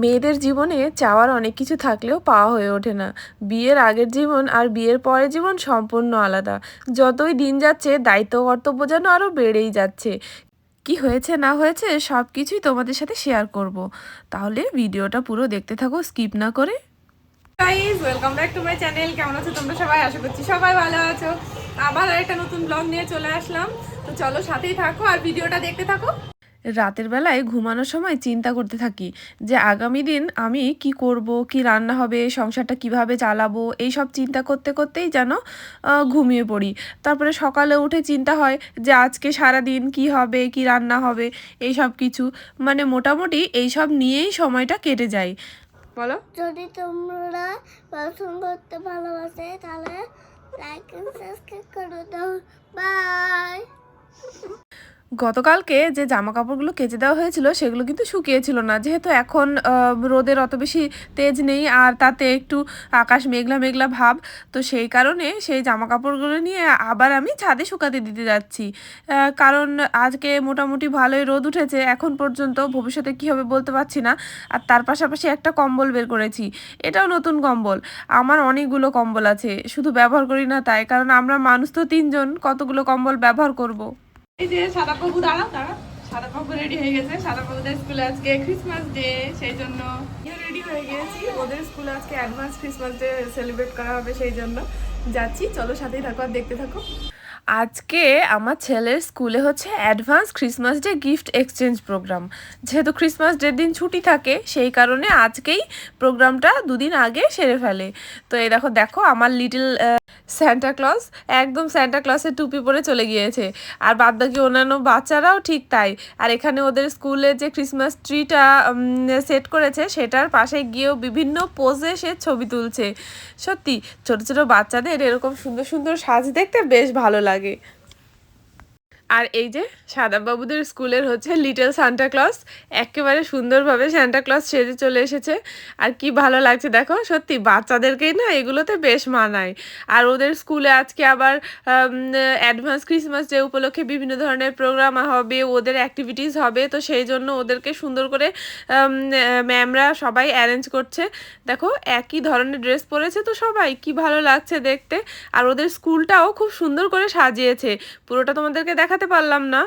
মেয়েদের জীবনে চাওয়ার অনেক কিছু থাকলেও পাওয়া হয়ে ওঠে না। বিয়ের আগের জীবন আর বিয়ের পরের জীবন সম্পূর্ণ আলাদা। যতই দিন যাচ্ছে, দায়িত্ব কর্তব্য যেন আরও বেড়েই যাচ্ছে। কি হয়েছে, না হয়েছে সব কিছুই তোমাদের সাথে শেয়ার করব। তাহলে ভিডিওটা পুরো দেখতে থাকো স্কিপ না করে। Welcome back to my channel কেমন আছো তোমরা সবাই? আশা করছি সবাই ভালো আছো। আবার একটা নতুন ব্লগ নিয়ে চলে আসলাম। তো চলো সাথেই থাকো আর ভিডিওটা দেখতে থাকো। রাতের বেলায় ঘুমানোর সময় চিন্তা করতে থাকি যে আগামী দিন আমি কি করব, কি রান্না হবে, সংসারটা কীভাবে চালাবো এই সব চিন্তা করতে করতেই যেন ঘুমিয়ে পড়ি। তারপরে সকালে উঠে চিন্তা হয় যে আজকে সারা দিন কি হবে, কি রান্না হবে এই সব কিছু। মানে মোটামুটি এই সব নিয়েই সময়টা কেটে যায়। বলো? যদি তোমরা পছন্দ করতে ভালোবাসে তাহলে লাইক এন্ড সাবস্ক্রাইব করে দাও। বাই গতকালকে যে জামা কাপড়গুলো কেচে দেওয়া হয়েছিল সেগুলো কিন্তু শুকিয়েছিল না। যেহেতু এখন রোদের অত বেশি তেজ নেই আর তাতে একটু আকাশ মেঘলা মেঘলা ভাব, তো সেই কারণে সেই জামা কাপড়গুলো নিয়ে আবার আমি ছাদে শুকাতে দিতে যাচ্ছি। কারণ আজকে মোটামুটি ভালোই রোদ উঠেছে, এখন পর্যন্ত ভবিষ্যতে কী হবে বলতে পারছি না। আর তার পাশাপাশি একটা কম্বল বের করেছি, এটাও নতুন কম্বল। আমার অনেকগুলো কম্বল আছে, শুধু ব্যবহার করি না তাই, কারণ আমরা মানুষ তো তিনজন, কতগুলো কম্বল ব্যবহার করব। এই যে রেডি হয়ে গেছে। আজকে ক্রিসমাস ডে সেই জন্য রেডি হয়ে গেছি ওদের স্কুলে আজকে ডে সেলিব্রেট করা হবে, সেই জন্য যাচ্ছি। চলো সাথেই থাকো আর দেখতে থাকো। আজকে আমার ছেলের স্কুলে হচ্ছে advance Christmas day gift exchange programme যেহেতু ক্রিসমাস ডের দিন ছুটি থাকে, সেই কারণে আজকেই প্রোগ্রামটা দুদিন আগে সেরে ফেলে। তো এই দেখো দেখো আমার লিটল স্যান্টা ক্লজ একদম স্যান্টা ক্লসের টুপি পরে চলে গিয়েছে। আর বাদবাকি অন্যান্য বাচ্চারাও ঠিক তাই। আর এখানে ওদের স্কুলে যে ক্রিসমাস ট্রিটা সেট করেছে, সেটার পাশে গিয়েও বিভিন্ন পোজে সে ছবি তুলছে। সত্যি, ছোট ছোট বাচ্চাদের এরকম সুন্দর সুন্দর সাজ দেখতে বেশ ভালো লাগে। pague আর এই যে সাদাবাবুদের স্কুলের হচ্ছে লিটল সান্টা ক্লস, একেবারে সুন্দরভাবে সান্টা ক্লস সেজে চলে এসেছে। আর কি ভালো লাগছে দেখো, সত্যি বাচ্চাদেরকেই না এগুলোতে বেশ মানায়। আর ওদের স্কুলে আজকে আবার অ্যাডভান্স ক্রিসমাস ডে উপলক্ষে বিভিন্ন ধরনের প্রোগ্রাম হবে, ওদের অ্যাক্টিভিটিস হবে, তো সেই জন্য ওদেরকে সুন্দর করে ম্যামরা সবাই অ্যারেঞ্জ করছে। দেখো একই ধরনের ড্রেস পরেছে তো সবাই, কি ভালো লাগছে দেখতে। আর ওদের স্কুলটাও খুব সুন্দর করে সাজিয়েছে। পুরোটা তোমাদেরকে দেখাতে পারলাম না।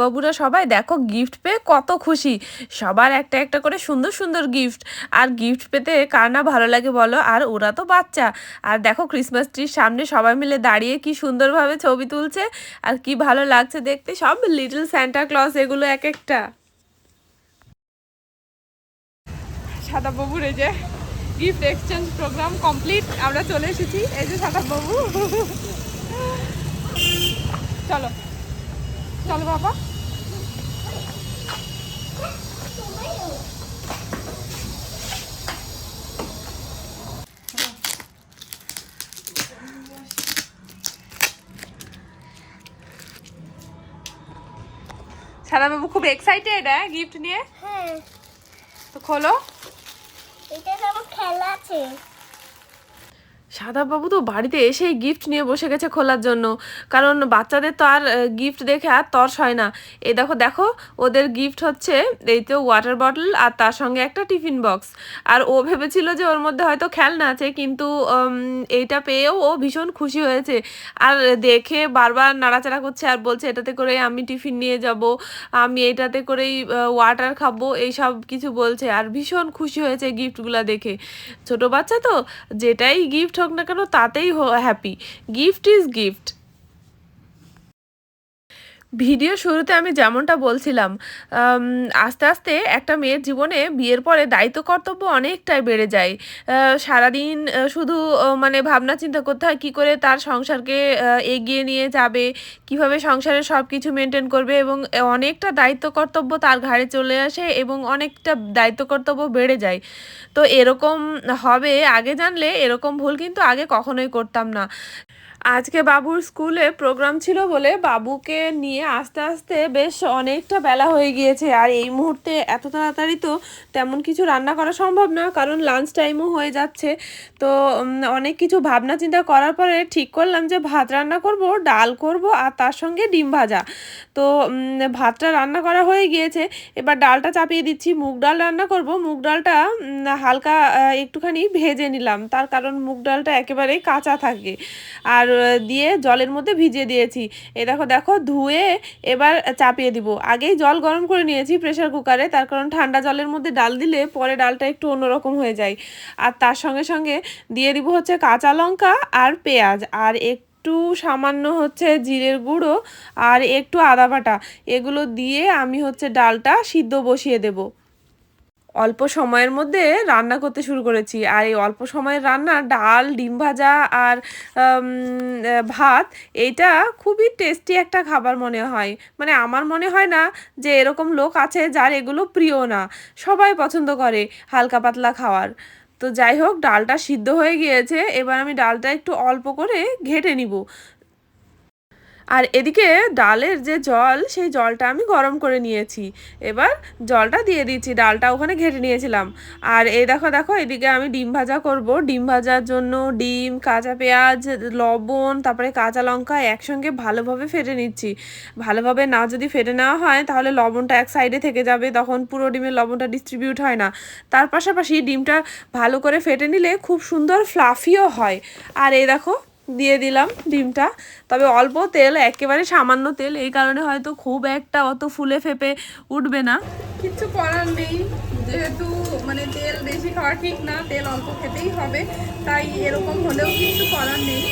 বাবুরা সবাই, দেখো গিফট পেয়ে কত খুশি। সবার একটা একটা করে সুন্দর সুন্দর গিফট আর গিফট পেতে কার না ভালো লাগে বলো? আর ওরা তো বাচ্চা। আর দেখো ক্রিসমাস ট্রির সামনে সবাই মিলে দাঁড়িয়ে কি সুন্দরভাবে ছবি তুলছে। আর কি ভালো লাগছে দেখতে। সব লিটল স্যান্টা ক্লস এগুলো এক একটা। সাদা বাবুর এই যে গিফট এক্সচেঞ্জ প্রোগ্রাম কমপ্লিট আমরা চলে এসেছি। এই যে সাদা বাবু চলো। চলো বাবা। সাদা বাবু খুব এক্সাইটেড হ্যাঁ গিফট নিয়ে? হ্যাঁ। তো খোলো। এটা আমার খেলা আছে। সাদাবাবু তো বাড়িতে এসেই গিফট নিয়ে বসে গেছে খোলার জন্য। কারণ বাচ্চাদের তো আর গিফট দেখে আর তর্স হয় না। এই দেখো দেখো, ওদের গিফট হচ্ছে এই তো ওয়াটার বটল আর তার সঙ্গে একটা টিফিন বক্স আর ও ভেবেছিল যে ওর মধ্যে হয়তো খেলনা আছে, কিন্তু এইটা পেয়েও ও ভীষণ খুশি হয়েছে। আর দেখে বারবার নাড়াচাড়া করছে আর বলছে, এটাতে করে আমি টিফিন নিয়ে যাব, আমি এটাতে করেই ওয়াটার খাব, এইসব কিছু বলছে। আর ভীষণ খুশি হয়েছে গিফটগুলো দেখে। ছোট বাচ্চা তো, যেটাই গিফট হোক না কেন তাতেই happy gift is gift video শুরুতে আমি যেমনটা বলছিলাম আস্তে আস্তে একটা মেয়ের জীবনে বিয়ের পরে দায়িত্ব কর্তব্য অনেকটাই বেড়ে যায়। সারাদিন শুধু মানে ভাবনা চিন্তা করতে হয় কী করে তার সংসারকে এগিয়ে নিয়ে যাবে, কীভাবে সংসারের সব কিছু মেনটেন করবে এবং অনেকটা দায়িত্ব কর্তব্য তার ঘাড়ে চলে আসে এবং অনেকটা দায়িত্ব কর্তব্য বেড়ে যায়। তো এরকম হবে, আগে জানলে এরকম ভুল কিন্তু আগে কখনোই করতাম না। আজকে বাবুর স্কুলে প্রোগ্রাম ছিল বলে বাবুকে নিয়ে আস্তে আস্তে বেশ অনেকটা বেলা হয়ে গিয়েছে। আর এই মুহূর্তে এত তাড়াতাড়ি তো তেমন কিছু রান্না করা সম্ভব না, কারণ লাঞ্চ টাইমও হয়ে যাচ্ছে। তো অনেক কিছু ভাবনা চিন্তা করার পরে ঠিক করলাম যে ভাত রান্না করব, ডাল করব আর তার সঙ্গে ডিম ভাজা। তো ভাতটা রান্না করা হয়ে গিয়েছে। এবার ডালটা চাপিয়ে দিচ্ছি, মুগ ডাল রান্না করব। মুগ ডালটা হালকা একটুখানি ভেজে নিলাম। তার কারণ মুগ ডালটা একেবারেই কাঁচা থাকে। আর দিয়ে জলের মধ্যে ভিজিয়ে দিয়েছি। এ দেখো দেখো, ধুয়ে এবার চাপিয়ে দিব। আগেই জল গরম করে নিয়েছি প্রেশার কুকারে তার কারণ ঠান্ডা জলের মধ্যে ডাল দিলে পরে ডালটা একটু অন্যরকম হয়ে যায়। আর তার সঙ্গে সঙ্গে দিয়ে দিব হচ্ছে কাঁচা লঙ্কা আর পেঁয়াজ, আর এক একটু সামান্য হচ্ছে জিরের গুঁড়ো আর একটু আদা বাটা। এগুলো দিয়ে আমি হচ্ছে ডালটা সিদ্ধ বসিয়ে দেবো। অল্প সময়ের মধ্যে রান্না করতে শুরু করেছি। আর এই অল্প সময়ের রান্না ডাল, ডিম ভাজা আর ভাত, এইটা খুবই টেস্টি একটা খাবার মনে হয়। মানে আমার মনে হয় না যে এরকম লোক আছে যার এগুলো প্রিয় না। সবাই পছন্দ করে হালকা পাতলা খাওয়ার। তো যাই হোক, ডালটা সিদ্ধ হয়ে গিয়েছে। এবার আমি ডালটা একটু অল্প করে ঘেটে নিব। আর এদিকে ডালের যে জল, সেই জলটা আমি গরম করে নিয়েছি। এবার জলটা দিয়ে দিচ্ছি, ডালটা ওখানে ঘেটে নিয়েছিলাম। আর এই দেখো দেখো, এদিকে আমি ডিম ভাজা করব। ডিম ভাজার জন্য ডিম, কাঁচা পেঁয়াজ, লবণ, তারপরে কাঁচা লঙ্কা একসঙ্গে ভালোভাবে ফেটে নিচ্ছি। ভালোভাবে না যদি ফেটে নেওয়া হয়, তাহলে লবণটা এক সাইডে থেকে যাবে, তখন পুরো ডিমের লবণটা ডিস্ট্রিবিউট হয় না। তার পাশাপাশি ডিমটা ভালো করে ফেটে নিলে খুব সুন্দর ফ্লাফিও হয়। আর এই দেখো দিয়ে দিলাম ডিমটা। তবে অল্প তেল, একেবারে সামান্য তেল, এই কারণে হয়তো খুব একটা অত ফুলে ফেপে উঠবে না। কিছু করার নেই, যেহেতু মানে তেল বেশি খাওয়া ঠিক না, তেল অল্প খেতেই হবে, তাই এরকম হলেও কিছু করার নেই।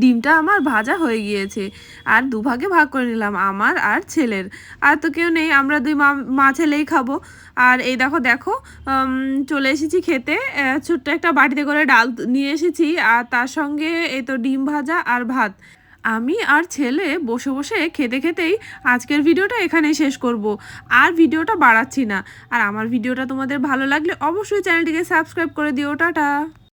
ডিমটা আমার ভাজা হয়ে গিয়েছে। আর দুভাগে ভাগ করে নিলাম, আমার আর ছেলের। আর তো কেউ নেই, আমরা দুই মা মা ছেলেই খাব। আর এই দেখো দেখো চলে এসেছি খেতে। ছোট্ট একটা বাটিতে করে ডাল নিয়ে এসেছি। আর তার সঙ্গে এই তো ডিম ভাজা আর ভাত। আমি আর ছেলে বসে বসে খেতে খেতেই আজকের ভিডিওটা এখানেই শেষ করব। আর ভিডিওটা বাড়াচ্ছি না। আর আমার ভিডিওটা তোমাদের ভালো লাগলে অবশ্যই চ্যানেলটিকে সাবস্ক্রাইব করে দিও। টাটা।